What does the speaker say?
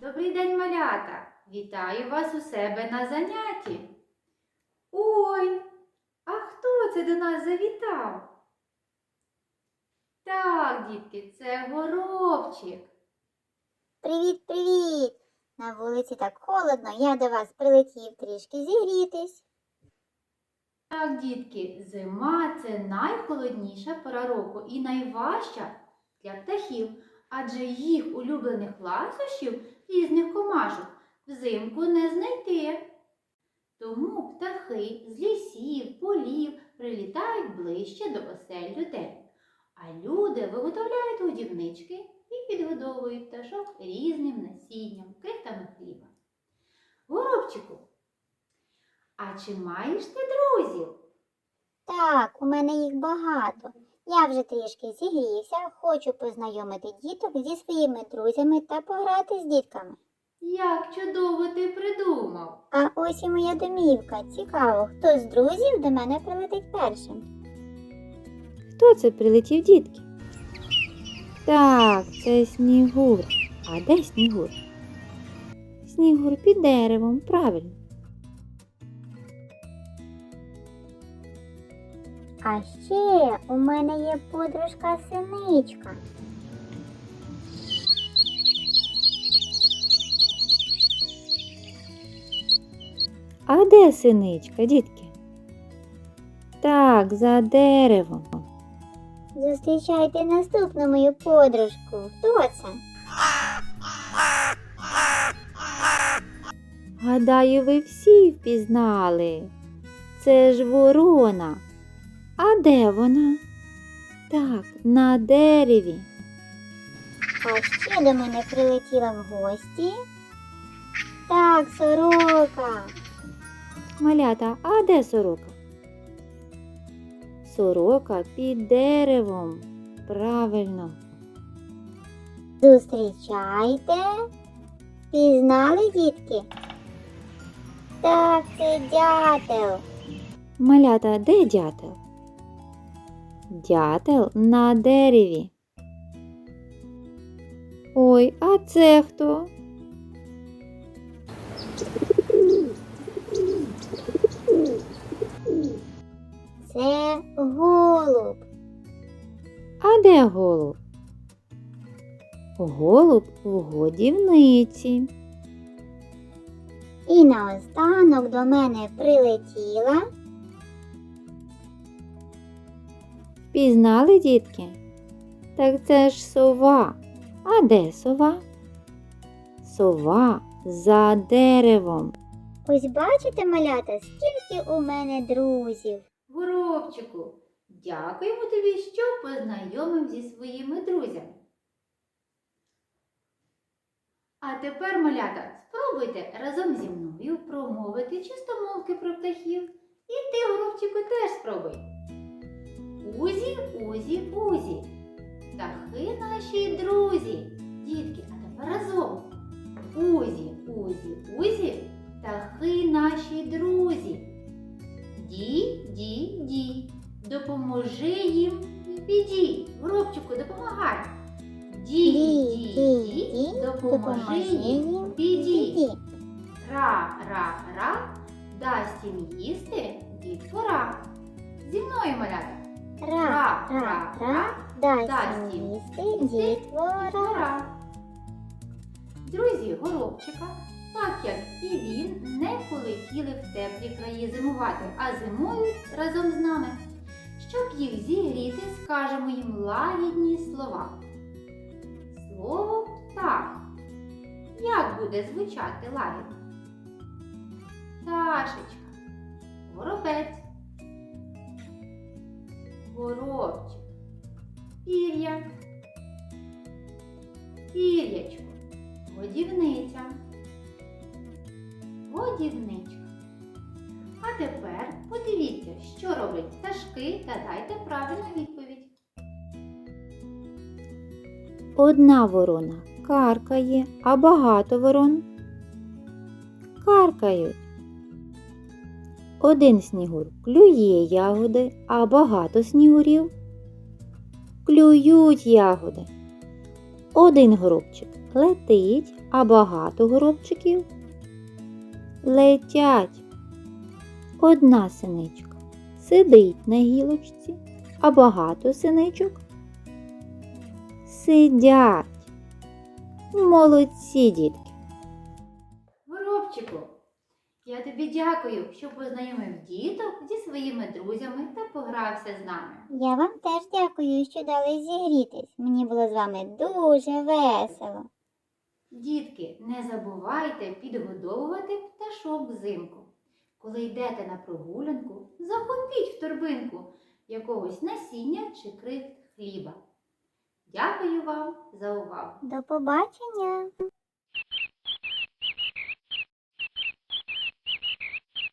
Добрий день, малята! Вітаю вас у себе на занятті. Ой, а хто це до нас завітав? Так, дітки, це горобчик. Привіт, привіт! На вулиці так холодно, я до вас прилетів трішки зігрітись. Так, дітки, зима це найхолодніша пора року і найважча для птахів, адже їх улюблених ласощів різних комашок взимку не знайти. Тому птахи з лісів, полів прилітають ближче до осель людей. А люди виготовляють годівнички і підгодовують пташок різним насінням, крихтами хліба. Горобчику, а чи маєш ти друзів? Так, у мене їх багато. Я вже трішки зігрівся, хочу познайомити діток зі своїми друзями та пограти з дітками. Як чудово ти придумав! А ось і моя домівка. Цікаво, хто з друзів до мене прилетить першим. Хто це прилетів, дітки? Так, це Снігур. А де Снігур? Снігур під деревом, правильно. А ще у мене є подружка синичка. А де синичка, дітки? Так, за деревом. Зустрічайте наступну мою подружку. Хто це? Гадаю, ви всі впізнали. Це ж ворона. А де вона? Так, на дереві. А ще до мене прилетіла в гості. Так, сорока. Малята, а де сорока? Сорока під деревом. Правильно. Зустрічайте. Впізнали, дітки? Так, це дятел. Малята, де дятел? Дятел на дереві. Ой, а це хто? Це голуб. А де голуб? Голуб в годівниці. І наостанок до мене прилетіла. Впізнали, дітки? Так це ж сова. А де сова? Сова за деревом. Ось бачите, малята, скільки у мене друзів. Горобчику, дякуємо тобі, що познайомив зі своїми друзями. А тепер, малята, спробуйте разом зі мною промовити чистомовки про птахів. І ти, горобчику, теж спробуй. Узі, узі, узі. Птахи наші друзі. Дітки, а тепер разом. Узі, узі, узі. Птахи наші друзі. Ді, ді, ді. Допоможи їм в біді. Горобчику, допомагай. Ді, ді, ді, допоможи їм в біді. Ра, ра, ра, дасть їм їсти дітвора. Зі мною малята. Ра, ра, ра, дасть їсти дітвора. Друзі горобчика, так як і він, не полетіли в теплі краї зимувати, а зимують разом з нами. Щоб їх зігріти, скажемо їм лагідні слова. Слово птах. Як буде звучати лагідно? Пташечка, горобчик, пір'я, пір'ячко, годівниця, годівничка. А тепер подивіться, що роблять пташки та дайте правильну відповідь. Одна ворона каркає, а багато ворон каркають. Один снігур клює ягоди, а багато снігурів клюють ягоди. Один горобчик летить, а багато горобчиків летять. Одна синичка сидить на гілочці, а багато синичок сидять. Молодці, дітки! Горобчику, я тобі дякую, що познайомив діток зі своїми друзями та погрався з нами. Я вам теж дякую, що дали зігрітись. Мені було з вами дуже весело. Дітки, не забувайте підгодовувати пташок взимку. Коли йдете на прогулянку, захопіть в торбинку якогось насіння чи крихт хліба. Дякую вам за увагу! До побачення!